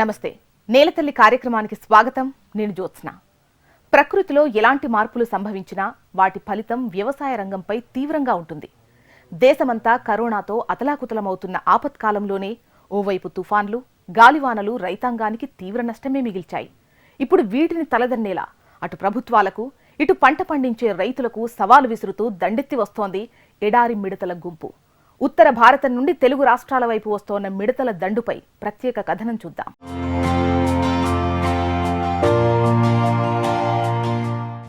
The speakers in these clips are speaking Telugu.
నమస్తే. నేలతల్లి కార్యక్రమానికి స్వాగతం. నేను జ్యోత్స్న. ప్రకృతిలో ఎలాంటి మార్పులు సంభవించినా వాటి ఫలితం వ్యవసాయ రంగంపై తీవ్రంగా ఉంటుంది. దేశమంతా కరోనాతో అతలాకుతలమవుతున్న ఆపత్కాలంలోనే ఓవైపు తుఫాన్లు గాలివానలు రైతాంగానికి తీవ్ర నష్టమే మిగిల్చాయి. ఇప్పుడు వీటిని తలదన్నేలా అటు ప్రభుత్వాలకు ఇటు పంట పండించే రైతులకు సవాలు విసురుతూ దండెత్తి వస్తోంది ఎడారి మిడతల గుంపు. ఉత్తర భారతం నుండి తెలుగు రాష్ట్రాల వైపు వస్తోన్న మిడతల దండుపై ప్రత్యేక కథనం చూద్దాం.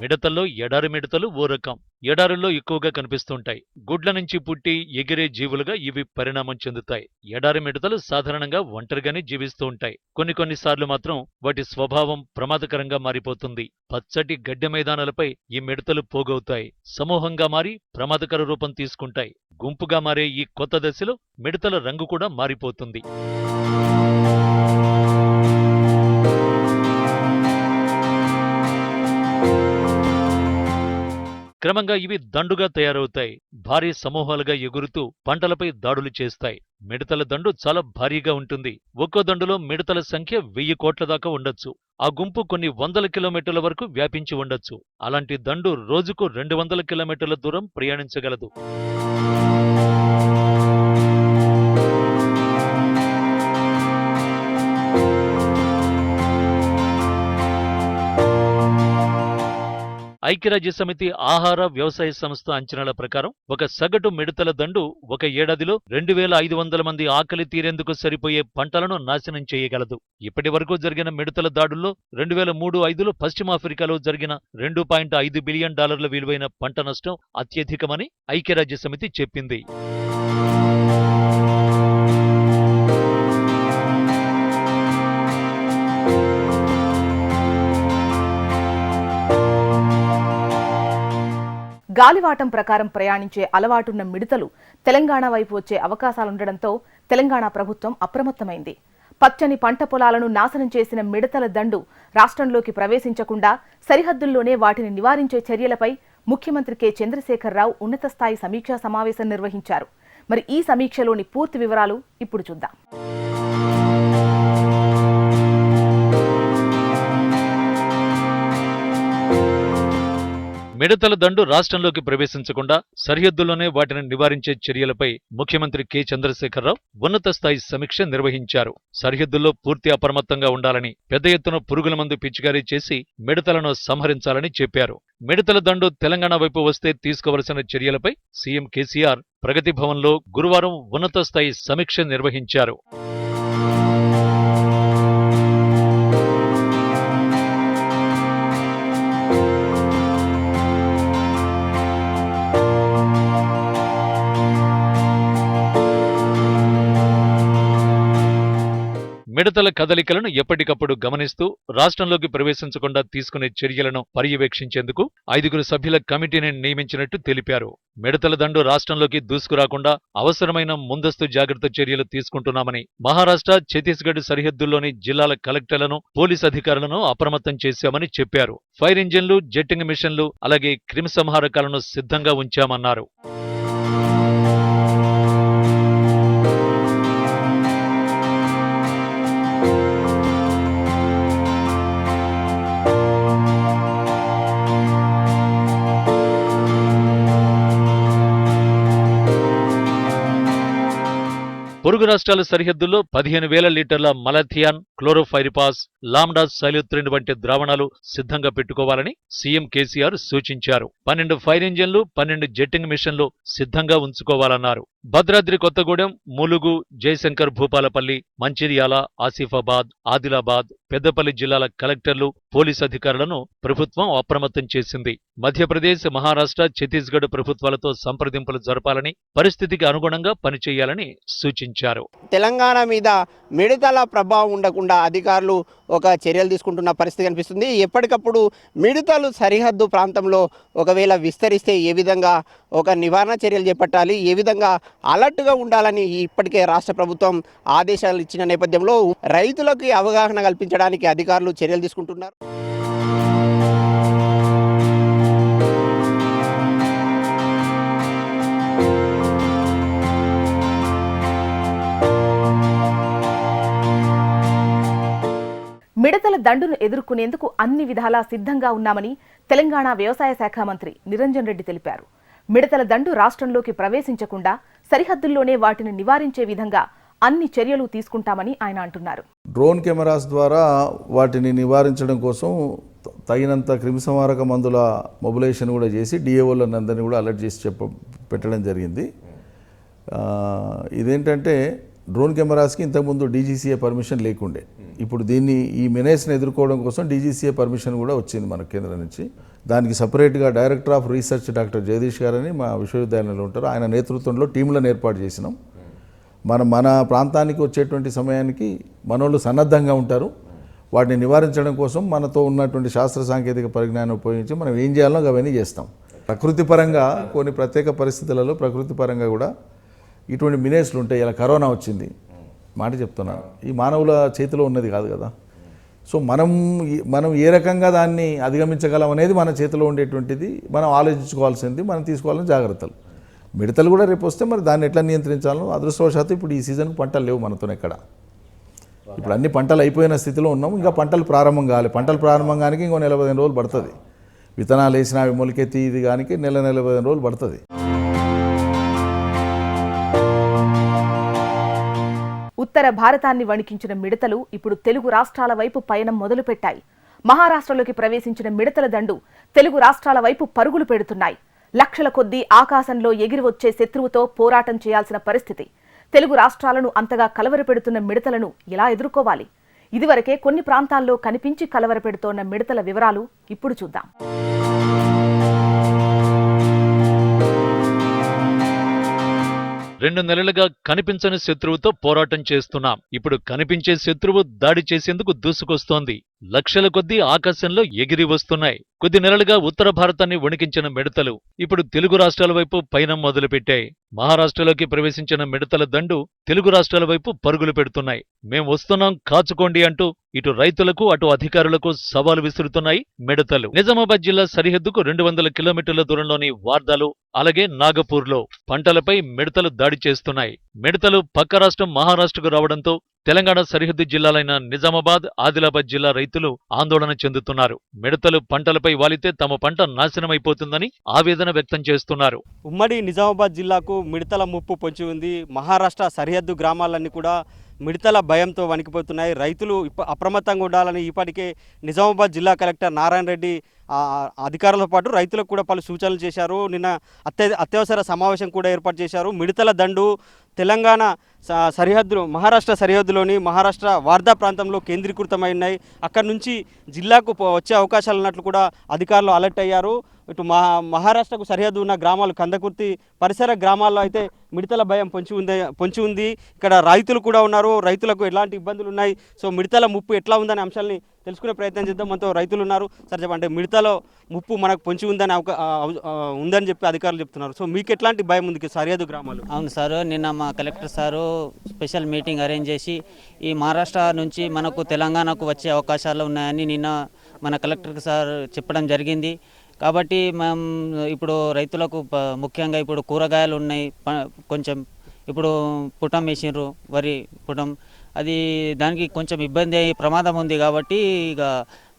మిడతల్లో ఎడారి మిడతలు ఓ రకం. ఎడారుల్లో ఎక్కువగా కనిపిస్తుంటాయి. గుడ్ల నుంచి పుట్టి ఎగిరే జీవులుగా ఇవి పరిణామం చెందుతాయి. ఎడారి మిడతలు సాధారణంగా ఒంటరిగానే జీవిస్తూ ఉంటాయి కొన్ని కొన్నిసార్లు మాత్రం వాటి స్వభావం ప్రమాదకరంగా మారిపోతుంది. పచ్చటి గడ్డి మైదానాలపై ఈ మిడతలు పోగవుతాయి. సమూహంగా మారి ప్రమాదకర రూపం తీసుకుంటాయి. గుంపుగా మారే ఈ కొత్త దశలో మిడతల రంగు కూడా మారిపోతుంది. క్రమంగా ఇవి దండుగా తయారవుతాయి. భారీ సమూహాలుగా ఎగురుతూ పంటలపై దాడులు చేస్తాయి. మిడతల దండు చాలా భారీగా ఉంటుంది. ఒక్కో దండులో మిడతల సంఖ్య వెయ్యి కోట్ల దాకా ఉండొచ్చు. ఆ గుంపు కొన్ని వందల కిలోమీటర్ల వరకు వ్యాపించి ఉండొచ్చు. అలాంటి దండు రోజుకు రెండు వందల కిలోమీటర్ల దూరం ప్రయాణించగలదు. ఐక్యరాజ్య సమితి ఆహార వ్యవసాయ సంస్థ అంచనాల ప్రకారం ఒక సగటు మిడతల దండు ఒక ఏడాదిలో రెండు వేల ఐదు వందల మంది ఆకలి తీరేందుకు సరిపోయే పంటలను నాశనం చేయగలదు. ఇప్పటి వరకు జరిగిన మిడతల దాడుల్లో రెండు వేల మూడు ఐదులో పశ్చిమాఫ్రికాలో జరిగిన రెండు పాయింట్ ఐదు బిలియన్ డాలర్ల విలువైన పంట నష్టం అత్యధికమని ఐక్యరాజ్య సమితి చెప్పింది. గాలివాటం ప్రకారం ప్రయాణించే అలవాటున్న మిడతలు తెలంగాణ వైపు వచ్చే అవకాశాలుండడంతో తెలంగాణ ప్రభుత్వం అప్రమత్తమైంది. పచ్చని పంట పొలాలను నాశనం చేసిన మిడతల దండు రాష్ట్రంలోకి ప్రవేశించకుండా సరిహద్దుల్లోనే వాటిని నివారించే చర్యలపై ముఖ్యమంత్రి కె. చంద్రశేఖరరావు ఉన్నత స్థాయి సమీక్షా సమావేశం నిర్వహించారు. మరి ఈ సమీక్షలోని పూర్తి వివరాలు ఇప్పుడు చూద్దాం. మిడతల దండు రాష్ట్రంలోకి ప్రవేశించకుండా సరిహద్దుల్లోనే వాటిని నివారించే చర్యలపై ముఖ్యమంత్రి కె. చంద్రశేఖరరావు ఉన్నత స్థాయి సమీక్ష నిర్వహించారు. సరిహద్దుల్లో పూర్తి అప్రమత్తంగా ఉండాలని పెద్ద ఎత్తున పురుగుల మందు పిచికారీ చేసి మిడతలను సంహరించాలని చెప్పారు. మిడతల దండు తెలంగాణ వైపు వస్తే తీసుకోవలసిన చర్యలపై సీఎం కేసీఆర్ ప్రగతి భవన్లో గురువారం ఉన్నత స్థాయి సమీక్ష నిర్వహించారు. మిడతల కదలికలను ఎప్పటికప్పుడు గమనిస్తూ రాష్ట్రంలోకి ప్రవేశించకుండా తీసుకునే చర్యలను పర్యవేక్షించేందుకు ఐదుగురు సభ్యుల కమిటీని నియమించినట్టు తెలిపారు. మిడతల దండు రాష్ట్రంలోకి దూసుకురాకుండా అవసరమైన ముందస్తు జాగ్రత్త చర్యలు తీసుకుంటున్నామని మహారాష్ట్ర ఛత్తీస్గఢ్ సరిహద్దుల్లోని జిల్లాల కలెక్టర్లను పోలీస్ అధికారులను అప్రమత్తం చేశామని చెప్పారు. ఫైర్ ఇంజిన్లు జెట్టింగ్ మిషన్లు అలాగే క్రిమిసంహారకాలను సిద్ధంగా ఉంచామన్నారు. పొరుగు రాష్ట్రాల సరిహద్దుల్లో పదిహేను వేల లీటర్ల మలథియాన్ క్లోరోఫైరిపాస్ లామ్డా సైలుత్రిన్ వంటి ద్రావణాలు సిద్ధంగా పెట్టుకోవాలని సీఎం కేసీఆర్ సూచించారు. పన్నెండు ఫైర్ ఇంజన్లు పన్నెండు జెట్టింగ్ మిషన్లు సిద్ధంగా ఉంచుకోవాలన్నారు. భద్రాద్రి కొత్తగూడెం ములుగు జయశంకర్ భూపాలపల్లి మంచిర్యాల ఆసిఫాబాద్ ఆదిలాబాద్ పెద్దపల్లి జిల్లాల కలెక్టర్లు పోలీస్ అధికారులను ప్రభుత్వం అప్రమత్తం చేసింది. మధ్యప్రదేశ్ మహారాష్ట్ర ఛత్తీస్గఢ్ ప్రభుత్వాలతో సంప్రదింపులు జరపాలని పరిస్థితికి అనుగుణంగా పనిచేయాలని సూచించారు. తెలంగాణ మీద మిడతల ప్రభావం ఉండకుండా అధికారులు ఒక చర్యలు తీసుకుంటున్న పరిస్థితి కనిపిస్తుంది. ఎప్పటికప్పుడు మిడతలు సరిహద్దు ప్రాంతంలో ఒకవేళ విస్తరిస్తే ఏ విధంగా ఒక నివారణ చర్యలు చేపట్టాలి? ఏ విధంగా అలర్ట్గా ఉండాలని ఇప్పటికే రాష్ట్ర ప్రభుత్వం ఆదేశాలు ఇచ్చిన నేపథ్యంలో రైతులకు అవగాహన కల్పించడానికి అధికారులు చర్యలు తీసుకుంటున్నారు. మిడతల దండును ఎదుర్కొనేందుకు అన్ని విధాలా సిద్ధంగా ఉన్నామని తెలంగాణ వ్యవసాయ శాఖ మంత్రి నిరంజన్ రెడ్డి తెలిపారు. మిడతల దండు రాష్ట్రంలోకి ప్రవేశించకుండా సరిహద్దుల్లోనే వాటిని నివారించే విధంగా అన్ని చర్యలు తీసుకుంటామని ఆయన అంటున్నారు. డ్రోన్ కెమెరాస్ ద్వారా వాటిని నివారించడం కోసం తగినంత క్రిమిసంహారక మందుల మొబిలైజేషన్ కూడా చేసి డిఏఓలను అందరినీ కూడా అలర్ట్ చేసి చెప్ప పెట్టడం జరిగింది. ఇదేంటంటే డ్రోన్ కెమెరాస్కి ఇంతకుముందు డీజీసీఏ పర్మిషన్ లేకుండే. ఇప్పుడు దీన్ని ఈ మినేస్ని ఎదుర్కోవడం కోసం డీజీసీఏ పర్మిషన్ కూడా వచ్చింది మన కేంద్రం నుంచి. దానికి సపరేట్గా director of research doctor Jagadish గారని మా విశ్వవిద్యాలయంలో ఉంటారు. ఆయన నేతృత్వంలో టీంలను ఏర్పాటు చేసినాం. మనం మన ప్రాంతానికి వచ్చేటువంటి సమయానికి మనోళ్ళు సన్నద్ధంగా ఉంటారు. వాటిని నివారించడం కోసం మనతో ఉన్నటువంటి శాస్త్ర సాంకేతిక పరిజ్ఞానం ఉపయోగించి మనం ఏం చేయాలో అవన్నీ చేస్తాం. ప్రకృతి పరంగా కొన్ని ప్రత్యేక పరిస్థితులలో ప్రకృతి పరంగా కూడా ఇటువంటి మినేస్లు ఉంటాయి ఇలా కరోనా వచ్చింది. మాట చెప్తున్నాను ఈ మానవుల చేతిలో ఉన్నది కాదు కదా. సో మనం మనం ఏ రకంగా దాన్ని అధిగమించగలం అనేది మన చేతిలో ఉండేటువంటిది. మనం ఆలోచించుకోవాల్సింది మనం తీసుకోవాల్సిన జాగ్రత్తలు. మిడతలు కూడా రేపు వస్తే మరి దాన్ని ఎట్లా నియంత్రించాలో అదృష్టవశాత్తు ఇప్పుడు ఈ సీజన్ పంటలు లేవు మనతో ఎక్కడ. ఇప్పుడు అన్ని పంటలు అయిపోయిన స్థితిలో ఉన్నాం ఇంకా పంటలు ప్రారంభం కావాలి పంటలు ప్రారంభం కానీ ఇంకో నెల పదిహేను రోజులు పడుతుంది. విత్తనాలు వేసిన అవి మొలకెత్తి ఇది కానీ నెల నెల పదిహేను రోజులు పడుతుంది. ఉత్తర భారతాన్ని వణికించిన మిడతలు ఇప్పుడు తెలుగు రాష్ట్రాల వైపు పయనం మొదలుపెట్టాయి. మహారాష్ట్రలోకి ప్రవేశించిన మిడతల దండు తెలుగు రాష్ట్రాల వైపు పరుగులు పెడుతున్నాయి. లక్షల కొద్దీ ఆకాశంలో ఎగిరి వచ్చే శత్రువుతో పోరాటం చేయాల్సిన పరిస్థితి. తెలుగు రాష్ట్రాలను అంతగా కలవరపెడుతున్న మిడతలను ఎలా ఎదుర్కోవాలి? ఇదివరకే కొన్ని ప్రాంతాల్లో కనిపించి కలవరపెడుతోన్న మిడతల వివరాలు ఇప్పుడు చూద్దాం. రెండు నెలలుగా కనిపించని శత్రువుతో పోరాటం చేస్తున్నాం. ఇప్పుడు కనిపించే శత్రువు దాడి చేసేందుకు దూసుకొస్తోంది. లక్షల కొద్దీ ఆకాశంలో ఎగిరి వస్తున్నాయి. కొద్ది నెలలుగా ఉత్తర భారతాన్ని వణికించిన మిడతలు ఇప్పుడు తెలుగు రాష్ట్రాల వైపు పయనం మొదలుపెట్టాయి. మహారాష్ట్రలోకి ప్రవేశించిన మిడతల దండు తెలుగు రాష్ట్రాల వైపు పరుగులు పెడుతున్నాయి. మేం వస్తున్నాం కాచుకోండి అంటూ ఇటు రైతులకు అటు అధికారులకు సవాలు విసురుతున్నాయి మిడతలు. నిజామాబాద్ జిల్లా సరిహద్దుకు రెండు వందల కిలోమీటర్ల దూరంలోని వార్దాలు అలాగే నాగపూర్లో పంటలపై మిడతలు దాడి చేస్తున్నాయి. మిడతలు పక్క రాష్ట్రం మహారాష్ట్రకు రావడంతో తెలంగాణ సరిహద్దు జిల్లాలైన నిజామాబాద్ ఆదిలాబాద్ జిల్లా రైతులు ఆందోళన చెందుతున్నారు. మిడతలు పంటలపై వాలితే తమ పంట నాశనమైపోతుందని ఆవేదన వ్యక్తం చేస్తున్నారు. ఉమ్మడి నిజామాబాద్ జిల్లాకు మిడతల ముప్పు పొంచి ఉంది. మహారాష్ట్ర సరిహద్దు గ్రామాలన్నీ కూడా మిడతల భయంతో వణికిపోతున్నాయి. రైతులు ఇప్ప అప్రమత్తంగా ఉండాలని ఇప్పటికే నిజామాబాద్ జిల్లా కలెక్టర్ నారాయణ రెడ్డి అధికారులతో పాటు రైతులకు కూడా పలు సూచనలు చేశారు. నిన్న అత్య అత్యవసర సమావేశం కూడా ఏర్పాటు చేశారు. మిడతల దండు తెలంగాణ స- సరిహద్దులు మహారాష్ట్ర సరిహద్దులోని మహారాష్ట్ర వార్దా ప్రాంతంలో కేంద్రీకృతమై ఉన్నాయి. అక్కడి నుంచి జిల్లాకు వచ్చే అవకాశాలు ఉన్నట్లు కూడా అధికారులు అలర్ట్ అయ్యారు. ఇటు మహా మహారాష్ట్రకు సరిహద్దు ఉన్న గ్రామాలు కందకుర్తి పరిసర గ్రామాల్లో అయితే మిడతల భయం పొంచి ఉంది పొంచి ఉంది. ఇక్కడ రైతులు కూడా ఉన్నారు. రైతులకు ఎలాంటి ఇబ్బందులు ఉన్నాయి? సో మిడతల ముప్పు ఎట్లా ఉందనే అంశాలని తెలుసుకునే ప్రయత్నం చేద్దాం. మనతో రైతులు ఉన్నారు. సరే చెప్పండి. మిడతలో ముప్పు మనకు పొంచి ఉందని అవకా ఉందని చెప్పి అధికారులు చెప్తున్నారు. సో మీకు ఎట్లాంటి భయం ఉంది సరిహద్దు గ్రామాలు? అవును సార్. నిన్న మా collector sir special meeting arrange చేసి ఈ మహారాష్ట్ర నుంచి మనకు తెలంగాణకు వచ్చే అవకాశాలు ఉన్నాయని నిన్న మన కలెక్టర్ సార్ చెప్పడం జరిగింది. కాబట్టి మనం ఇప్పుడు రైతులకు ముఖ్యంగా ఇప్పుడు కూరగాయలు ఉన్నాయి ప- కొంచెం ఇప్పుడు పుటం వేసిండ్రు వరి పుటం. అది దానికి కొంచెం ఇబ్బంది అయ్యే ప్రమాదం ఉంది కాబట్టి ఇక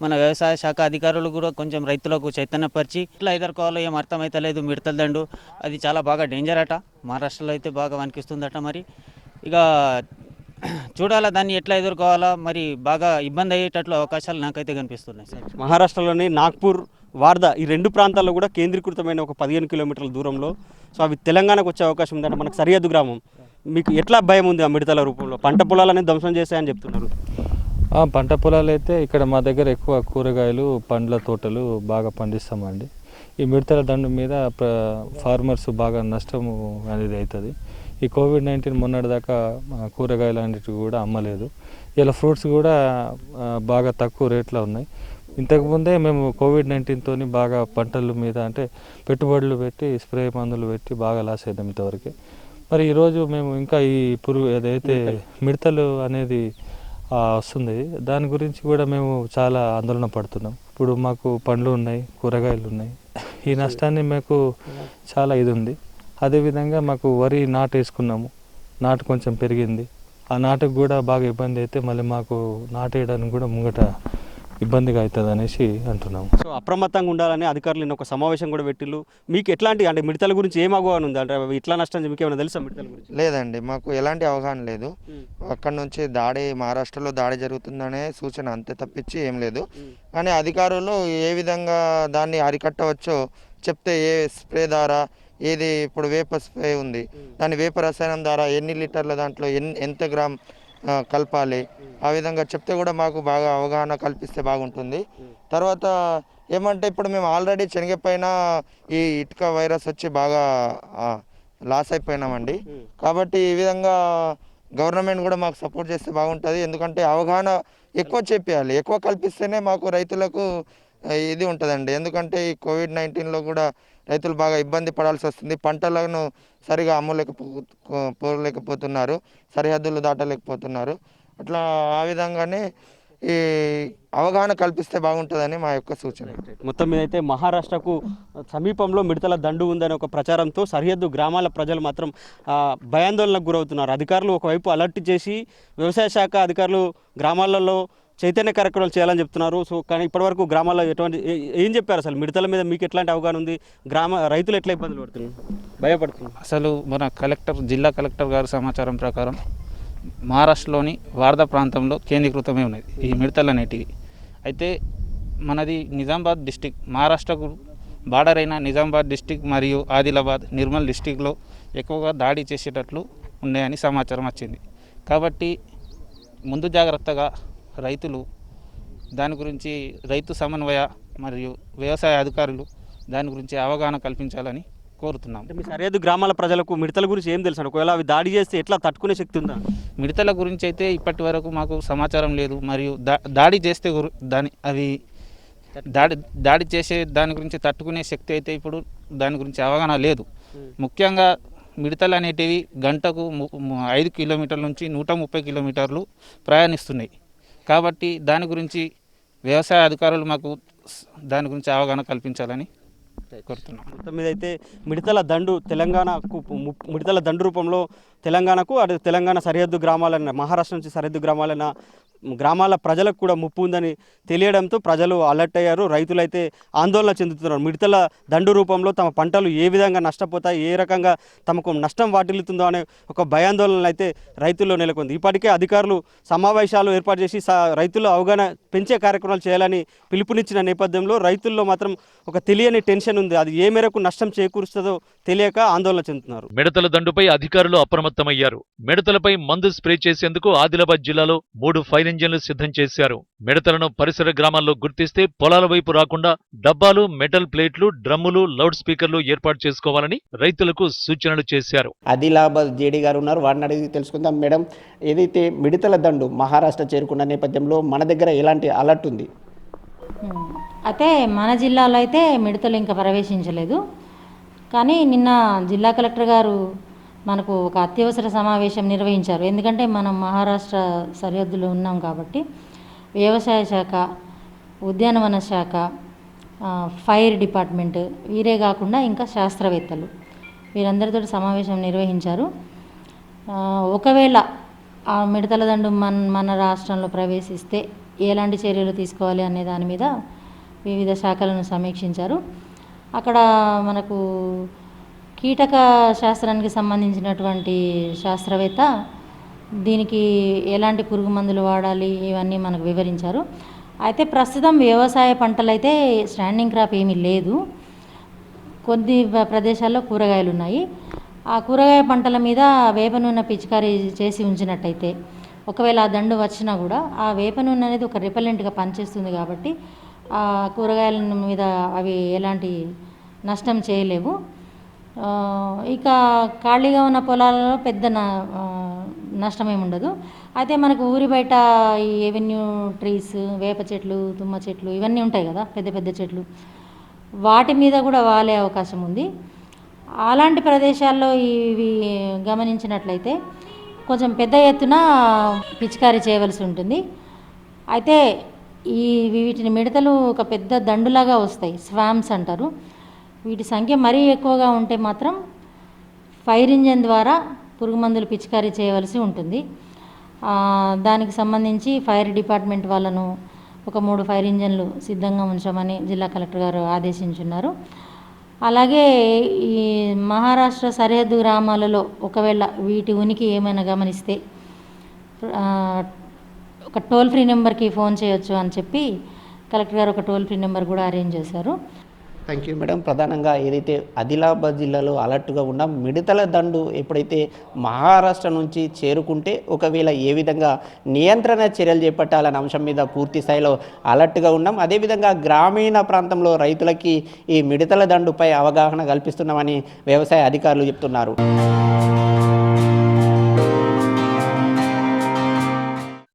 మన వ్యవసాయ శాఖ అధికారులు కూడా కొంచెం రైతులకు చైతన్యపరిచి ఇట్లా ఎదుర్కోవాలో ఏం అర్థమైతలేదు మిడతలదండు అది చాలా బాగా డేంజర్ అట. మహారాష్ట్రలో అయితే బాగా వణికిస్తుందట మరి. ఇక చూడాలా దాన్ని ఎట్లా ఎదుర్కోవాలా. మరి బాగా ఇబ్బంది అయ్యేటట్లు అవకాశాలు నాకైతే కనిపిస్తున్నాయి సార్. మహారాష్ట్రలోని నాగ్పూర్ వార్దా ఈ రెండు ప్రాంతాల్లో కూడా కేంద్రీకృతమైన ఒక పదిహేను కిలోమీటర్ల దూరంలో. సో అవి తెలంగాణకు వచ్చే అవకాశం ఉందంటే మనకు సరిహద్దు గ్రామం. మీకు ఎట్లా భయం ఉంది ఆ మిడతల రూపంలో? పంట పొలాలనే ధ్వంసం చేశాయని చెప్తున్నారు. పంట పొలాలు అయితే ఇక్కడ మా దగ్గర ఎక్కువ కూరగాయలు పండ్ల తోటలు బాగా పండిస్తామండి. ఈ మిడతల దండు మీద ప్ర ఫార్మర్స్ బాగా నష్టము అనేది అవుతుంది ఈ కోవిడ్ నైన్టీన్ మొన్నటిదాకా దాకా కూరగాయలు అనేటివి కూడా అమ్మలేదు. ఇలా ఫ్రూట్స్ కూడా బాగా తక్కువ రేట్లో ఉన్నాయి. ఇంతకుముందే మేము కోవిడ్ నైన్టీన్తో బాగా పంటల మీద అంటే పెట్టుబడులు పెట్టి స్ప్రే మందులు పెట్టి బాగా లాస్ అయ్యాం ఇంతవరకు. మరి ఈరోజు మేము ఇంకా ఈ పురుగు ఏదైతే మిడతలు. అనేది వస్తుంది దాని గురించి కూడా మేము చాలా ఆందోళన పడుతున్నాం. ఇప్పుడు మాకు పండ్లు ఉన్నాయి కూరగాయలు ఉన్నాయి. ఈ నష్టాన్ని మాకు చాలా ఇది ఉంది. అదేవిధంగా మాకు వరి నాటు వేసుకున్నాము. నాటు కొంచెం పెరిగింది. ఆ నాటుకు కూడా బాగా ఇబ్బంది అయితే మళ్ళీ మాకు నాటు వేయడానికి కూడా ముంగట ఇబ్బందిగా అవుతుంది అనేసి అంటున్నాము. సో అప్రమత్తంగా ఉండాలని అధికారులు నిన్న ఒక సమావేశం కూడా పెట్టిల్లు. మీకు ఎట్లాంటి అంటే మిడతల గురించి ఏం అవగాహన ఉంది? అంటే ఇట్లా నష్టం మీకు ఏమైనా తెలుసా మిడతల గురించి? లేదండి మాకు ఎలాంటి అవగాహన లేదు. అక్కడ నుంచి దాడి మహారాష్ట్రలో దాడి జరుగుతుందనే సూచన అంతే తప్పించి ఏం లేదు. కానీ అధికారులు ఏ విధంగా దాన్ని అరికట్టవచ్చో చెప్తే ఏ స్ప్రే ద్వారా ఏది ఇప్పుడు వేప స్ప్రే ఉంది. దాని వేప రసాయనం ద్వారా ఎన్ని లీటర్ల దాంట్లో ఎన్ ఎంత గ్రామ్ కలపాలి. ఆ విధంగా చెప్తే కూడా మాకు బాగా అవగాహన కల్పిస్తే బాగుంటుంది. తర్వాత ఏమంటే ఇప్పుడు మేము ఆల్రెడీ శనగపైన ఈ ఇటుక వైరస్ వచ్చి బాగా లాస్ అయిపోయినామండి. కాబట్టి ఈ విధంగా గవర్నమెంట్ కూడా మాకు సపోర్ట్ చేస్తే బాగుంటుంది. ఎందుకంటే అవగాహన ఎక్కువ చెప్పేయాలి. ఎక్కువ కల్పిస్తేనే మాకు రైతులకు ఇది ఉంటుందండి. ఎందుకంటే ఈ కోవిడ్ నైన్టీన్లో కూడా రైతులు బాగా ఇబ్బంది పడాల్సి వస్తుంది. పంటలను సరిగా అమ్మలేకపో పోలేకపోతున్నారు సరిహద్దులు దాటలేకపోతున్నారు. అట్లా ఆ విధంగానే ఈ అవగాహన కల్పిస్తే బాగుంటుందని మా యొక్క సూచన. మొత్తం మీద అయితే మహారాష్ట్రకు సమీపంలో మిడతల దండు ఉందనే ఒక ప్రచారంతో సరిహద్దు గ్రామాల ప్రజలు మాత్రం భయాందోళనకు గురవుతున్నారు. అధికారులు ఒకవైపు అలర్ట్ చేసి వ్యవసాయ శాఖ అధికారులు గ్రామాలలో చైతన్య కార్యక్రమాలు చేయాలని చెప్తున్నారు. సో కానీ ఇప్పటివరకు గ్రామాల్లో ఎటువంటి ఏం చెప్పారు అసలు? మిడతల మీద మీకు ఎట్లాంటి అవగాహన ఉంది? గ్రామ రైతులు ఎట్లా ఇబ్బందులు పడుతున్నారు? భయపడుతున్నారు. అసలు మన కలెక్టర్ జిల్లా కలెక్టర్ గారి సమాచారం ప్రకారం మహారాష్ట్రలోని వారద ప్రాంతంలో కేంద్రీకృతమై ఉన్నది ఈ మిడతలు అనేటివి అయితే మనది నిజామాబాద్ డిస్టిక్ మహారాష్ట్రకు బార్డర్ అయిన నిజామాబాద్ డిస్టిక్ మరియు ఆదిలాబాద్ నిర్మల్ డిస్టిక్లో ఎక్కువగా దాడి చేసేటట్లు ఉన్నాయని సమాచారం వచ్చింది. కాబట్టి ముందు జాగ్రత్తగా రైతులు దాని గురించి రైతు సమన్వయ మరియు వ్యవసాయ అధికారులు దాని గురించి అవగాహన కల్పించాలని కోరుతున్నాం మీ సరిహద్దు గ్రామాల ప్రజలకు మిడతల గురించి ఏం తెలుసు ఒకవేళ అవి దాడి చేస్తే ఎట్లా తట్టుకునే శక్తి ఉందా? మిడతల గురించి అయితే ఇప్పటి వరకు మాకు సమాచారం లేదు. మరియు దా దాడి చేస్తే దాని అవి దాడి దాడి చేసే దాని గురించి తట్టుకునే శక్తి అయితే ఇప్పుడు దాని గురించి అవగాహన లేదు. ముఖ్యంగా మిడతలు అనేటివి గంటకు ఐదు కిలోమీటర్ల నుంచి నూట ముప్పై కిలోమీటర్లు ప్రయాణిస్తున్నాయి. కాబట్టి దాని గురించి వ్యవసాయ అధికారులు మాకు దాని గురించి అవగాహన కల్పించాలని కోరుతున్నాం. మొత్తం మీద అయితే మిడతల దండు తెలంగాణకు ము- మిడతల దండు రూపంలో తెలంగాణకు అటు తెలంగాణ సరిహద్దు గ్రామాలైన మహారాష్ట్ర నుంచి సరిహద్దు గ్రామాలైన గ్రామాల ప్రజలకు కూడా ముప్పు ఉందని తెలియడంతో ప్రజలు అలర్ట్ అయ్యారు. రైతులైతే ఆందోళన చెందుతున్నారు. మిడతల దండు రూపంలో తమ పంటలు ఏ విధంగా నష్టపోతాయి ఏ రకంగా తమకు నష్టం వాటిల్లుతుందో అనే ఒక భయాందోళన అయితే రైతుల్లో నెలకొంది. ఇప్పటికే అధికారులు సమావేశాలు ఏర్పాటు చేసి స- రైతుల అవగాహన పెంచే కార్యక్రమాలు చేయాలని పిలుపునిచ్చిన నేపథ్యంలో రైతుల్లో మాత్రం ఒక తెలియని టెన్షన్ ఉంది. అది ఏ మేరకు నష్టం చేకూరుస్తుందో తెలియక ఆందోళన చెందుతున్నారు. మిడతల దండుపై అధికారులు అప్రమత్తం అప్రమత్తమయ్యారు మిడతలపై మందు స్ప్రే చేసేందుకు ఆదిలాబాద్ జిల్లాలో మూడు ఫైర్ ఇంజన్లు సిద్ధం చేశారు. మిడతలను పరిసర గ్రామాల్లో గుర్తిస్తే పొలాల వైపు రాకుండా డబ్బాలు మెటల్ ప్లేట్లు డ్రమ్ములు లౌడ్ స్పీకర్లు ఏర్పాటు చేసుకోవాలని రైతులకు సూచనలు చేశారు. ఆదిలాబాద్ జేడీ గారు ఉన్నారు. వారిని అడిగి తెలుసుకుందాం. మేడం ఏదైతే మిడతల దండు మహారాష్ట్ర చేరుకున్న నేపథ్యంలో మన దగ్గర ఎలాంటి అలర్ట్ ఉంది. అయితే మన జిల్లాలో అయితే మిడతలు ఇంకా ప్రవేశించలేదు. కానీ నిన్న జిల్లా కలెక్టర్ గారు మనకు ఒక అత్యవసర సమావేశం నిర్వహించారు. ఎందుకంటే మనం మహారాష్ట్ర సరిహద్దులో ఉన్నాం కాబట్టి వ్యవసాయ శాఖ ఉద్యానవన శాఖ ఫైర్ డిపార్ట్మెంట్ వీరే కాకుండా ఇంకా శాస్త్రవేత్తలు వీరందరితో సమావేశం నిర్వహించారు. ఒకవేళ ఆ మిడతల దండు మన మన రాష్ట్రంలో ప్రవేశిస్తే ఎలాంటి చర్యలు తీసుకోవాలి అనే దాని మీద వివిధ శాఖలను సమీక్షించారు. అక్కడ మనకు కీటక శాస్త్రానికి సంబంధించినటువంటి శాస్త్రవేత్త దీనికి ఎలాంటి పురుగు మందులు వాడాలి ఇవన్నీ మనకు వివరించారు. అయితే ప్రస్తుతం వ్యవసాయ పంటలైతే స్టాండింగ్ క్రాప్ ఏమీ లేదు. కొన్ని ప్రదేశాల్లో కూరగాయలు ఉన్నాయి. ఆ కూరగాయ పంటల మీద వేప నూనె పిచికారీ చేసి ఉంచినట్టయితే ఒకవేళ ఆ దండు వచ్చినా కూడా ఆ వేప నూనె అనేది ఒక రిపెలెంట్గా పనిచేస్తుంది కాబట్టి ఆ కూరగాయల మీద అవి ఎలాంటి నష్టం చేయలేవు. ఇక ఖాళీగా ఉన్న పొలాలలో పెద్ద న- నష్టం ఏమి ఉండదు అయితే మనకు ఊరి బయట ఈ ఎవెన్యూ ట్రీస్ వేప చెట్లు తుమ్మ చెట్లు ఇవన్నీ ఉంటాయి కదా పెద్ద పెద్ద చెట్లు. వాటి మీద కూడా వాలే అవకాశం ఉంది. అలాంటి ప్రదేశాల్లో ఇవి గమనించినట్లయితే కొంచెం పెద్ద ఎత్తున పిచికారీ చేయవలసి ఉంటుంది. అయితే ఈ వీటిని మిడతలు ఒక పెద్ద దండులాగా వస్తాయి స్వామ్స్ అంటారు. వీటి సంఖ్య మరీ ఎక్కువగా ఉంటే మాత్రం ఫైర్ ఇంజన్ ద్వారా పురుగు మందులు పిచికారీ చేయవలసి ఉంటుంది. దానికి సంబంధించి ఫైర్ డిపార్ట్మెంట్ వాళ్ళను ఒక మూడు ఫైర్ ఇంజన్లు సిద్ధంగా ఉంచమని జిల్లా కలెక్టర్ గారు ఆదేశించున్నారు. అలాగే ఈ మహారాష్ట్ర సరిహద్దు గ్రామాలలో ఒకవేళ వీటి ఉనికి ఏమైనా గమనిస్తే ఒక టోల్ ఫ్రీ నెంబర్కి ఫోన్ చేయొచ్చు అని చెప్పి కలెక్టర్ గారు ఒక టోల్ ఫ్రీ నెంబర్ కూడా అరేంజ్ చేశారు. థ్యాంక్ యూ మేడం ప్రధానంగా ఏదైతే ఆదిలాబాద్ జిల్లాలో అలర్ట్గా ఉన్న మిడతల దండు ఎప్పుడైతే మహారాష్ట్ర నుంచి చేరుకుంటే ఒకవేళ ఏ విధంగా నియంత్రణ చర్యలు చేపట్టాలనే అంశం మీద పూర్తి స్థాయిలో అలర్ట్గా ఉన్నాం. అదేవిధంగా గ్రామీణ ప్రాంతంలో రైతులకి ఈ మిడతల దండుపై అవగాహన కల్పిస్తున్నామని వ్యవసాయ అధికారులు చెప్తున్నారు.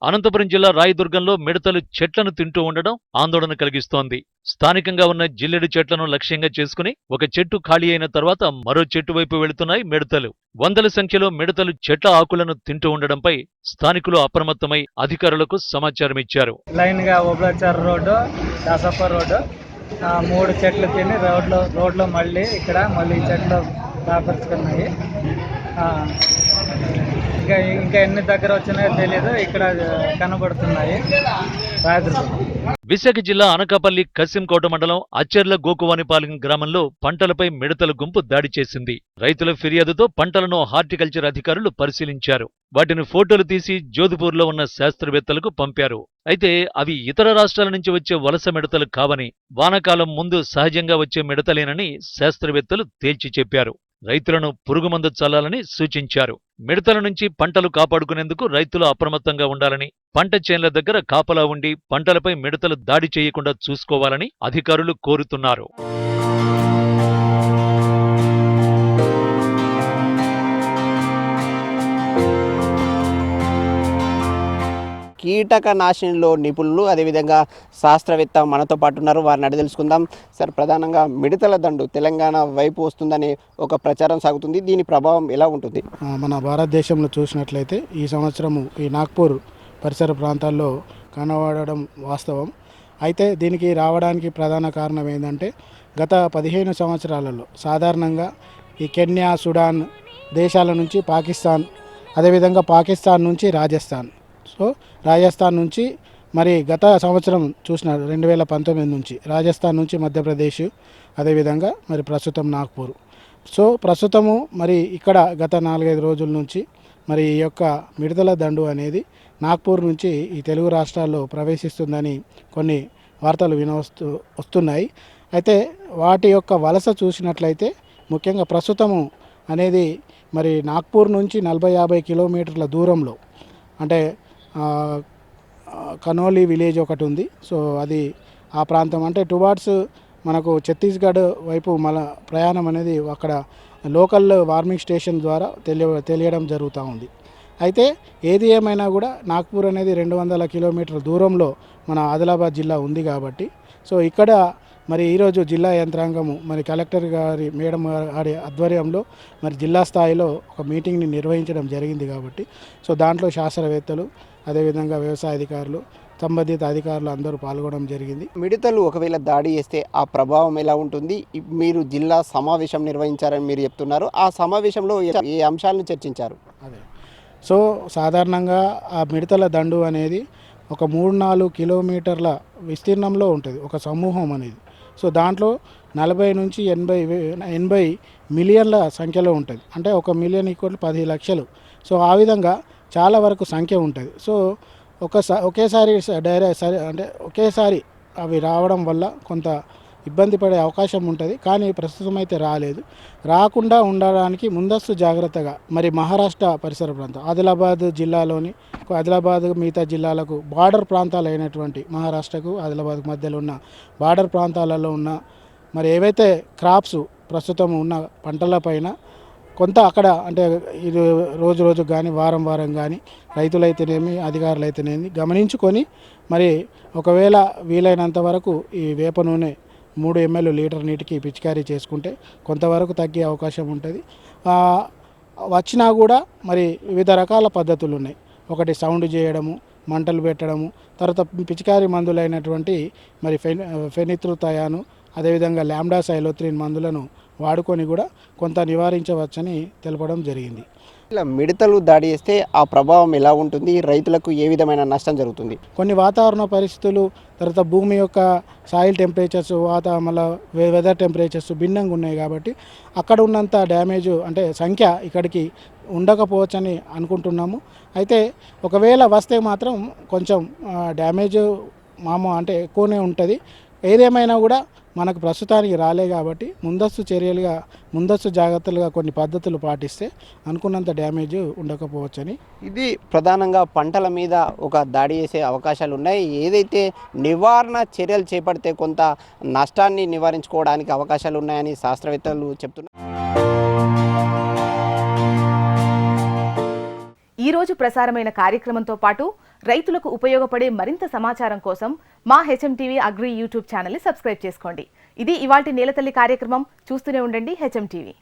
అనంతపురం జిల్లా రాయదుర్గంలో మిడతలు చెట్లను తింటూ ఉండడం ఆందోళన కలిగిస్తోంది. స్థానికంగా ఉన్న జిల్లెడు చెట్లను లక్ష్యంగా చేసుకుని ఒక చెట్టు ఖాళీ అయిన తర్వాత మరో చెట్టు వైపు వెళుతున్నాయి మిడతలు. వందల సంఖ్యలో మిడతలు చెట్ల ఆకులను తింటూ ఉండడంపై స్థానికులు అప్రమత్తమై అధికారులకు సమాచారం ఇచ్చారు. లైన్గా ఓబ్లాచార్ రోడ్డు దాసప్ప రోడ్డు ఆ, మూడు చెట్లు తిని రోడ్లో రోడ్లో మళ్ళీ ఇక్కడ మళ్ళీ చెట్లు రాపరుచుకున్నాయి ఇంకా ఇంకా ఎన్ని దగ్గర వచ్చినాయో తెలియదు ఇక్కడ కనబడుతున్నాయి. విశాఖ జిల్లా అనకాపల్లి కసింకోట మండలం అచ్చెర్ల గోకువానిపాలెం గ్రామంలో పంటలపై మిడతల గుంపు దాడి చేసింది. రైతుల ఫిర్యాదుతో పంటలను హార్టికల్చర్ అధికారులు పరిశీలించారు. వాటిని ఫోటోలు తీసి జోధ్పూర్లో ఉన్న శాస్త్రవేత్తలకు పంపారు. అయితే అవి ఇతర రాష్ట్రాల నుంచి వచ్చే వలస మిడతలు కావని వానాకాలం ముందు సహజంగా వచ్చే మిడతలేనని శాస్త్రవేత్తలు తేల్చి చెప్పారు. రైతులను పురుగుమందు చల్లాలని సూచించారు. మిడతల నుంచి పంటలు కాపాడుకునేందుకు రైతులు అప్రమత్తంగా ఉండాలని పంట చేన్ల దగ్గర కాపలా ఉండి పంటలపై మిడతలు దాడి చేయకుండా చూసుకోవాలని అధికారులు కోరుతున్నారు. కీటక నాశనంలో నిపుణులు అదేవిధంగా శాస్త్రవేత్త మనతో పాటు ఉన్నారు. వారిని అడిగి తెలుసుకుందాం. సార్ ప్రధానంగా మిడతల దండు తెలంగాణ వైపు వస్తుందనే ఒక ప్రచారం సాగుతుంది. దీని ప్రభావం ఎలా ఉంటుంది? మన భారతదేశంలో చూసినట్లయితే ఈ సంవత్సరము ఈ నాగ్పూర్ పరిసర ప్రాంతాల్లో కనబడడం వాస్తవం. అయితే దీనికి రావడానికి ప్రధాన కారణం ఏంటంటే గత పదిహేను సంవత్సరాలలో సాధారణంగా ఈ కెన్యా సుడాన్ దేశాల నుంచి పాకిస్తాన్ అదేవిధంగా పాకిస్తాన్ నుంచి రాజస్థాన్. సో రాజస్థాన్ నుంచి మరి గత సంవత్సరం చూసిన రెండు వేల పంతొమ్మిది నుంచి. రాజస్థాన్ నుంచి మధ్యప్రదేశ్ అదేవిధంగా మరి ప్రస్తుతం నాగ్పూర్. సో ప్రస్తుతము మరి ఇక్కడ గత నాలుగైదు రోజుల నుంచి మరి ఈ యొక్క మిడతల దండు అనేది నాగ్పూర్ నుంచి ఈ తెలుగు రాష్ట్రాల్లో ప్రవేశిస్తుందని కొన్ని వార్తలు వినవస్తూ వస్తున్నాయి. అయితే వాటి యొక్క వలస చూసినట్లయితే ముఖ్యంగా ప్రస్తుతము అనేది మరి నాగ్పూర్ నుంచి నలభై యాభై కిలోమీటర్ల దూరంలో అంటే కనోలి విలేజ్ ఒకటి ఉంది. సో అది ఆ ప్రాంతం అంటే టువార్డ్స్ మనకు ఛత్తీస్గఢ్ వైపు మన ప్రయాణం అనేది అక్కడ లోకల్ వార్మింగ్ స్టేషన్ ద్వారా తెలియ తెలియడం జరుగుతూ ఉంది. అయితే ఏది ఏమైనా కూడా నాగ్పూర్ అనేది రెండు వందల కిలోమీటర్ల దూరంలో మన ఆదిలాబాద్ జిల్లా ఉంది కాబట్టి సో ఇక్కడ మరి ఈరోజు జిల్లా యంత్రాంగము మరి కలెక్టర్ గారి మేడం గారి ఆధ్వర్యంలో మరి జిల్లా స్థాయిలో ఒక మీటింగ్ని నిర్వహించడం జరిగింది కాబట్టి సో దాంట్లో శాస్త్రవేత్తలు అదేవిధంగా వ్యవసాయ అధికారులు సంబంధిత అధికారులు అందరూ పాల్గొనడం జరిగింది. మిడతలు ఒకవేళ దాడి చేస్తే ఆ ప్రభావం ఎలా ఉంటుంది? మీరు జిల్లా సమావేశం నిర్వహించారని మీరు చెప్తున్నారు. ఆ సమావేశంలో ఏ అంశాలను చర్చించారు? అదే. సో సాధారణంగా ఆ మిడతల దండు అనేది ఒక మూడు నాలుగు కిలోమీటర్ల విస్తీర్ణంలో ఉంటుంది ఒక సమూహం అనేది. సో దాంట్లో నలభై నుంచి ఎనభై ఎనభై మిలియన్ల సంఖ్యలో ఉంటుంది. అంటే ఒక మిలియన్ ఈక్వల్ పది లక్షలు. సో ఆ విధంగా చాలా వరకు సంఖ్య ఉంటుంది. సో ఒకసారి ఒకేసారి డైరెక్ట్ సరే అంటే ఒకేసారి అవి రావడం వల్ల కొంత ఇబ్బంది పడే అవకాశం ఉంటుంది. కానీ ప్రస్తుతం అయితే రాలేదు. రాకుండా ఉండడానికి ముందస్తు జాగ్రత్తగా మరి మహారాష్ట్ర పరిసర ప్రాంతం ఆదిలాబాద్ జిల్లాలోని ఆదిలాబాద్ మిగతా జిల్లాలకు బార్డర్ ప్రాంతాలు అయినటువంటి మహారాష్ట్రకు ఆదిలాబాద్ మధ్యలో ఉన్న బార్డర్ ప్రాంతాలలో ఉన్న మరి ఏవైతే క్రాప్స్ ప్రస్తుతం ఉన్న పంటలపైన కొంత అక్కడ అంటే ఇది రోజు రోజు కానీ వారం వారం కానీ రైతులైతేనేమి అధికారులు అయితేనేమి గమనించుకొని మరి ఒకవేళ వీలైనంత వరకు ఈ వేప నూనె మూడు ఎంఎల్ లీటర్ నీటికి పిచికారీ చేసుకుంటే కొంతవరకు తగ్గే అవకాశం ఉంటుంది. వచ్చినా కూడా మరి వివిధ రకాల పద్ధతులు ఉన్నాయి. ఒకటి సౌండ్ చేయడము మంటలు పెట్టడము తర్వాత పిచికారీ మందులైనటువంటి మరి ఫెన్ ఫెనిత్రుతయాను అదేవిధంగా ల్యాండా సైలోత్రిన్ మందులను వాడుకొని కూడా కొంత నివారించవచ్చని తెలపడం జరిగింది. ఇలా మిడతలు దాడి చేస్తే ఆ ప్రభావం ఎలా ఉంటుంది? రైతులకు ఏ విధమైన నష్టం జరుగుతుంది? కొన్ని వాతావరణ పరిస్థితులు తర్వాత భూమి యొక్క సాయిల్ టెంపరేచర్స్ వాతావరణ వె- వెదర్ టెంపరేచర్స్ భిన్నంగా ఉన్నాయి కాబట్టి అక్కడ ఉన్నంత డ్యామేజ్ అంటే సంఖ్య ఇక్కడికి ఉండకపోవచ్చని అనుకుంటున్నాము. అయితే ఒకవేళ వస్తే మాత్రం కొంచెం డ్యామేజ్ మామ అంటే ఎక్కువనే ఉంటుంది. ఏదేమైనా కూడా మనకు ప్రస్తుతానికి రాలే కాబట్టి ముందస్తు చర్యలుగా ముందస్తు జాగ్రత్తలుగా కొన్ని పద్ధతులు పాటిస్తే అనుకున్నంత డ్యామేజ్ ఉండకపోవచ్చని. ఇది ప్రధానంగా పంటల మీద ఒక దాడి చేసే అవకాశాలు ఉన్నాయి. ఏదైతే నివారణ చర్యలు చేపడితే కొంత నష్టాన్ని నివారించుకోవడానికి అవకాశాలు ఉన్నాయని శాస్త్రవేత్తలు చెప్తున్నారు. ఈ రోజు ప్రసారమైన కార్యక్రమంతో పాటు రైతులకు ఉపయోగపడే మరింత సమాచారం కోసం మా హెచ్ఎం టీవీ అగ్రి యూట్యూబ్ ఛానల్ని సబ్స్క్రైబ్ చేసుకోండి. ఇది ఇవాటి నేలతల్లి కార్యక్రమం. చూస్తూనే ఉండండి హెచ్ఎం టీవీ